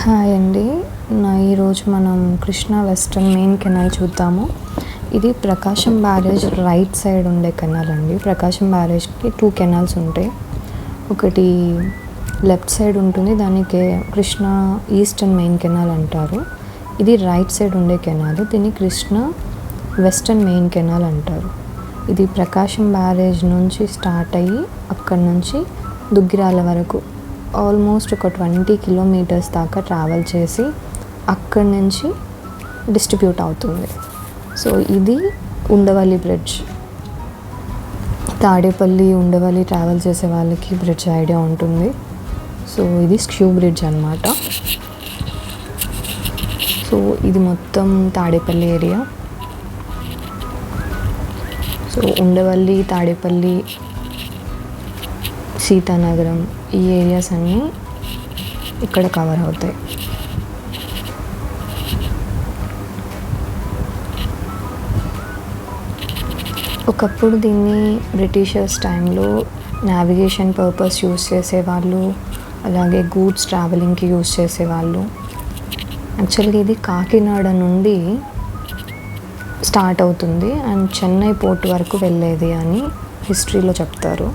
Hi అండి. నా ఈరోజు మనం కృష్ణా వెస్టర్న్ మెయిన్ కెనాల్ చూద్దాము. ఇది ప్రకాశం బ్యారేజ్ రైట్ సైడ్ ఉండే కెనాల్ అండి. ప్రకాశం బ్యారేజ్కి టూ కెనాల్స్ ఉంటాయి. ఒకటి లెఫ్ట్ సైడ్ ఉంటుంది. దానికి కృష్ణా ఈస్టర్న్ మెయిన్ కెనాల్ అంటారు. ఇది రైట్ సైడ్ ఉండే కెనాల్. దీన్ని కృష్ణా వెస్టర్న్ మెయిన్ కెనాల్ అంటారు. ఇది ప్రకాశం బ్యారేజ్ నుంచి స్టార్ట్ అయ్యి అక్కడి నుంచి దుగ్గిరాల వరకు ఆల్మోస్ట్ ఒక ట్వంటీ కిలోమీటర్స్ దాకా ట్రావెల్ చేసి అక్కడి నుంచి డిస్ట్రిబ్యూట్ అవుతుంది. సో ఇది ఉండవల్లి బ్రిడ్జ్. తాడేపల్లి ఉండవల్లి ట్రావెల్ చేసే వాళ్ళకి బ్రిడ్జ్ ఐడియా ఉంటుంది. సో ఇది స్క్యూ బ్రిడ్జ్ అనమాట సో ఇది మొత్తం తాడేపల్లి ఏరియా. సో ఉండవల్లి తాడేపల్లి సీతానగరం ఈ ఏరియాస్ అన్నీ ఇక్కడ కవర్ అవుతాయి. ఒకప్పుడు దీన్ని బ్రిటిషర్స్ టైంలో నావిగేషన్ పర్పస్ యూస్ చేసేవాళ్ళు అలాగే గూడ్స్ ట్రావెలింగ్కి యూస్ చేసేవాళ్ళు. యాక్చువల్గా ఇది కాకినాడ నుండి స్టార్ట్ అవుతుంది అండ్ చెన్నై పోర్ట్ వరకు వెళ్ళేది అని హిస్టరీలో చెప్తారు.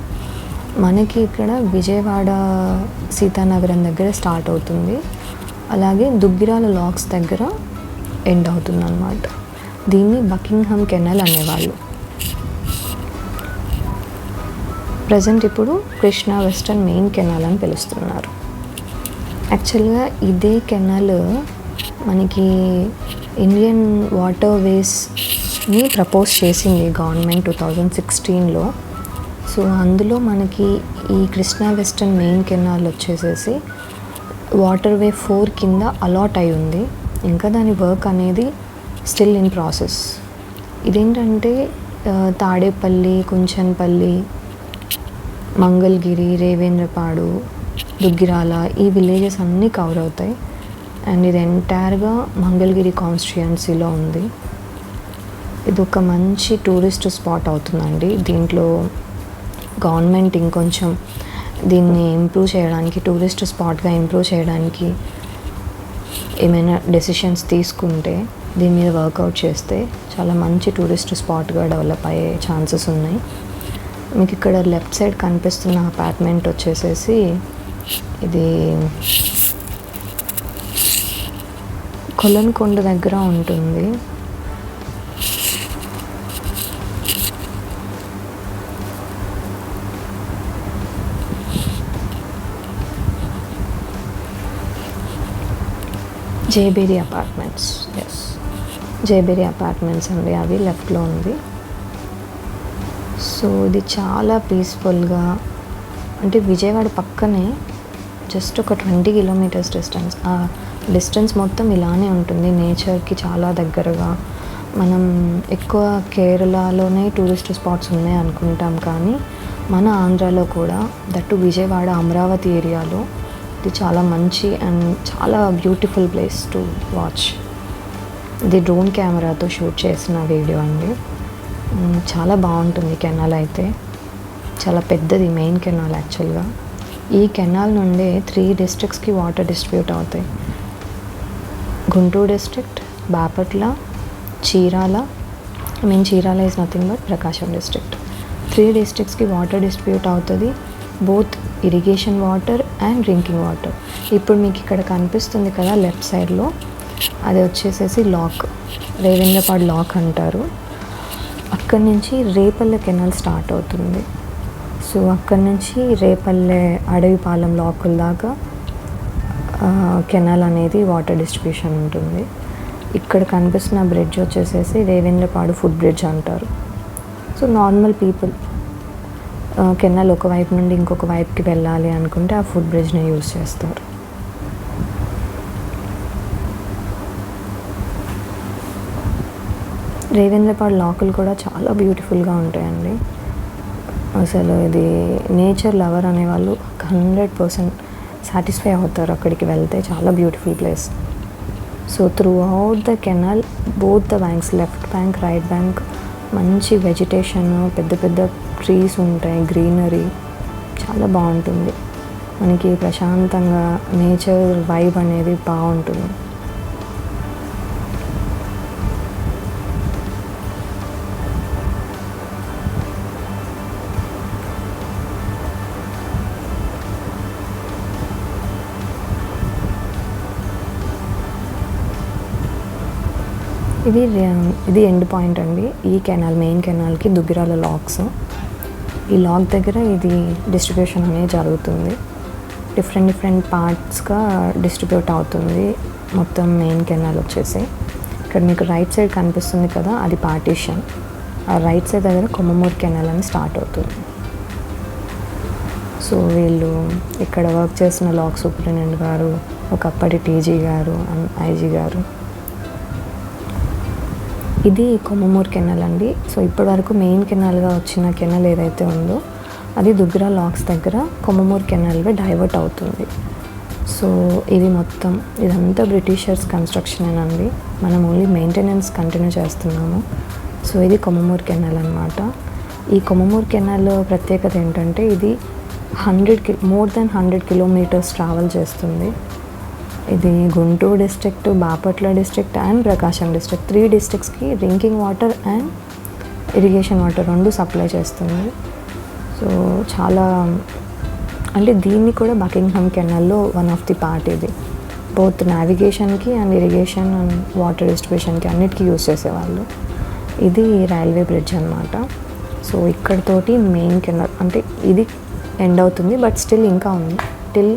మనకి ఇక్కడ విజయవాడ సీతానగరం దగ్గర స్టార్ట్ అవుతుంది. అలాగే దుగ్గిరాల లాక్స్ దగ్గర ఎండ్ అవుతుంది అనమాట దీన్ని బకింగ్హామ్ కెనల్ అనేవాళ్ళు. ప్రజెంట్ ఇప్పుడు కృష్ణా వెస్టర్న్ మెయిన్ కెనాల్ అని పిలుస్తున్నారు. యాక్చువల్గా ఇదే కెనాల్ మనకి ఇండియన్ వాటర్ వేస్ని ప్రపోజ్ చేసింది గవర్నమెంట్ టూ థౌజండ్ సిక్స్టీన్లో. సో అందులో మనకి ఈ కృష్ణా వెస్టర్న్ మెయిన్ కెనాల్ వచ్చేసేసి వాటర్ వే ఫోర్ కింద అలాట్ అయి ఉంది. ఇంకా దాని వర్క్ అనేది స్టిల్ ఇన్ ప్రాసెస్. ఇదేంటంటే తాడేపల్లి కుంచన్పల్లి మంగళగిరి రేవేంద్రపాడు దుగ్గిరాల ఈ విలేజెస్ అన్నీ కవర్ అవుతాయి. అండ్ ఇది ఎంటైర్గా మంగళగిరి కాన్స్టిట్యుయెన్సీలో ఉంది. ఇది ఒక మంచి టూరిస్ట్ స్పాట్ అవుతుందండి. దీంట్లో గవర్నమెంట్ ఇంకొంచెం దీన్ని ఇంప్రూవ్ చేయడానికి టూరిస్ట్ స్పాట్గా ఇంప్రూవ్ చేయడానికి ఏమైనా డెసిషన్స్ తీసుకుంటే దీని మీద వర్కౌట్ చేస్తే చాలా మంచి టూరిస్ట్ స్పాట్గా డెవలప్ అయ్యే ఛాన్సెస్ ఉన్నాయి. మీకు ఇక్కడ లెఫ్ట్ సైడ్ కనిపిస్తున్న అపార్ట్మెంట్ వచ్చేసేసి ఇది కొలన్కొండ దగ్గర ఉంటుంది. జేబేరి అపార్ట్మెంట్స్ ఎస్ జేబేరి అపార్ట్మెంట్స్ అండి అవి లెఫ్ట్లో ఉంది. సో ఇది చాలా పీస్ఫుల్గా అంటే విజయవాడ పక్కనే జస్ట్ ఒక ట్వంటీ కిలోమీటర్స్ డిస్టెన్స్ ఆ డిస్టెన్స్ మొత్తం ఇలానే ఉంటుంది. నేచర్కి చాలా దగ్గరగా. మనం ఎక్కువ కేరళలోనే టూరిస్ట్ స్పాట్స్ ఉన్నాయి అనుకుంటాం కానీ మన ఆంధ్రాలో కూడా దట్టు విజయవాడ అమరావతి ఏరియాలో ఇది చాలా మంచి అండ్ చాలా బ్యూటిఫుల్ ప్లేస్ టు వాచ్ ఇది డ్రోన్ కెమెరాతో షూట్ చేసిన వీడియో అండి. చాలా బాగుంటుంది కెనాల్ అయితే. చాలా పెద్దది మెయిన్ కెనాల్ యాక్చువల్గా ఈ కెనాల్ నుండే త్రీ డిస్ట్రిక్ట్స్కి వాటర్ డిస్ట్రిబ్యూట్ అవుతాయి. Guntur district Bapatla Chirala I mean Chirala is nothing but Prakasam district three డిస్ట్రిక్ట్స్కి water distribute అవుతుంది. Both irrigation water and drinking water. ఇప్పుడు మీకు ఇక్కడ కనిపిస్తుంది కదా లెఫ్ట్ సైడ్లో. అది వచ్చేసేసి లాక్. రేవేంద్రపాడు లాక్ అంటారు. అక్కడి నుంచి రేపల్లె కెనాల్ స్టార్ట్ అవుతుంది. సో అక్కడి నుంచి రేపల్లె అడవిపాలెం లాకుల దాకా కెనాల్ అనేది వాటర్ డిస్ట్రిబ్యూషన్ ఉంటుంది. ఇక్కడ కనిపిస్తున్న బ్రిడ్జ్ వచ్చేసేసి రేవేంద్రపాడు ఫుడ్ బ్రిడ్జ్ అంటారు. సో నార్మల్ పీపుల్ కెనాల్ ఒక వైపు నుండి ఇంకొక వైపుకి వెళ్ళాలి అనుకుంటే ఆ ఫుడ్ బ్రిడ్జ్ని యూజ్ చేస్తారు. రేవేంద్రపాడు లాకులు కూడా చాలా బ్యూటిఫుల్గా ఉంటాయండి. అసలు ఇది నేచర్ లవర్ అనేవాళ్ళు హండ్రెడ్ పర్సెంట్ సాటిస్ఫై అవుతారు అక్కడికి వెళ్తే. చాలా beautiful place so throughout the canal both the banks left bank right bank మంచి వెజిటేషన్ పెద్ద పెద్ద ట్రీస్ ఉంటాయి గ్రీనరీ చాలా బాగుంటుంది. మనకి ప్రశాంతంగా నేచర్ వైబ్ అనేది బాగుంటుంది. ఇది ఇది ఎండ్ పాయింట్ అండి. ఈ కెనాల్ మెయిన్ కెనాల్కి దుగ్గిరాల లాక్స్ ఈ లాక్ దగ్గర ఇది డిస్ట్రిబ్యూషన్ అనేది జరుగుతుంది. డిఫరెంట్ డిఫరెంట్ పార్ట్స్గా డిస్ట్రిబ్యూట్ అవుతుంది. మొత్తం మెయిన్ కెనాల్ వచ్చేసి. ఇక్కడ మీకు రైట్ సైడ్ కనిపిస్తుంది కదా అది పార్టీషన్ ఆ రైట్ సైడ్ దగ్గర కొమ్మమూరు కెనాల్ అని స్టార్ట్ అవుతుంది. సో వీళ్ళు ఇక్కడ వర్క్ చేసిన లాక్ సూపరింటెండెంట్ గారు ఒకప్పటి టీజీ గారు ఐజీ గారు ఇది కొమ్మమూరు కెనాల్ అండి సో ఇప్పటివరకు మెయిన్ కెనాల్గా వచ్చిన కెనాల్ ఏదైతే ఉందో అది దుగ్గిరా లాక్స్ దగ్గర కొమ్మమూరు కెనాల్గా డైవర్ట్ అవుతుంది. సో ఇది మొత్తం ఇదంతా బ్రిటిషర్స్ కన్స్ట్రక్షన్ అండి మనం ఓన్లీ మెయింటెనెన్స్ కంటిన్యూ చేస్తున్నాము. సో ఇది కొమ్మమూరు కెనాల్ అనమాట ఈ కొమ్మమూరు కెనాల్ ప్రత్యేకత ఏంటంటే ఇది హండ్రెడ్కి more than hundred kilometres travel చేస్తుంది. ఇది Guntur district Bapatla district and Prakasam district. Three డిస్ట్రిక్ట్స్కి drinking water and irrigation water రెండు సప్లై చేస్తుంది. సో చాలా అంటే దీన్ని కూడా బకింగ్హామ్ కెనాల్లో వన్ ఆఫ్ ది పార్ట్ ఇది. బోత్ నావిగేషన్కి అండ్ ఇరిగేషన్ అండ్ వాటర్ డిస్ట్రిబ్యూషన్కి అన్నిటికీ యూస్ చేసేవాళ్ళు. ఇది రైల్వే బ్రిడ్జ్ అనమాట సో ఇక్కడతోటి మెయిన్ కెనాల్ అంటే ఇది ఎండ్ అవుతుంది బట్ స్టిల్ ఇంకా ఉంది. టిల్